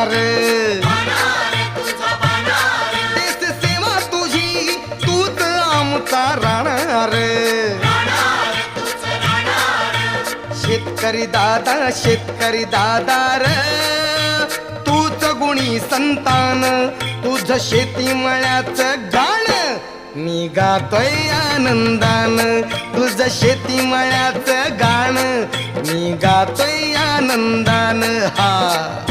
होणार सेवा तुझी तूच आमचा शेतकरी दादा शेतकरी दादा रे गुणी संतान तुझ शेती मळ्याच गाण निघातोय आनंदान तुझ शेती मळ्याच गाण निघातोय आनंदान हा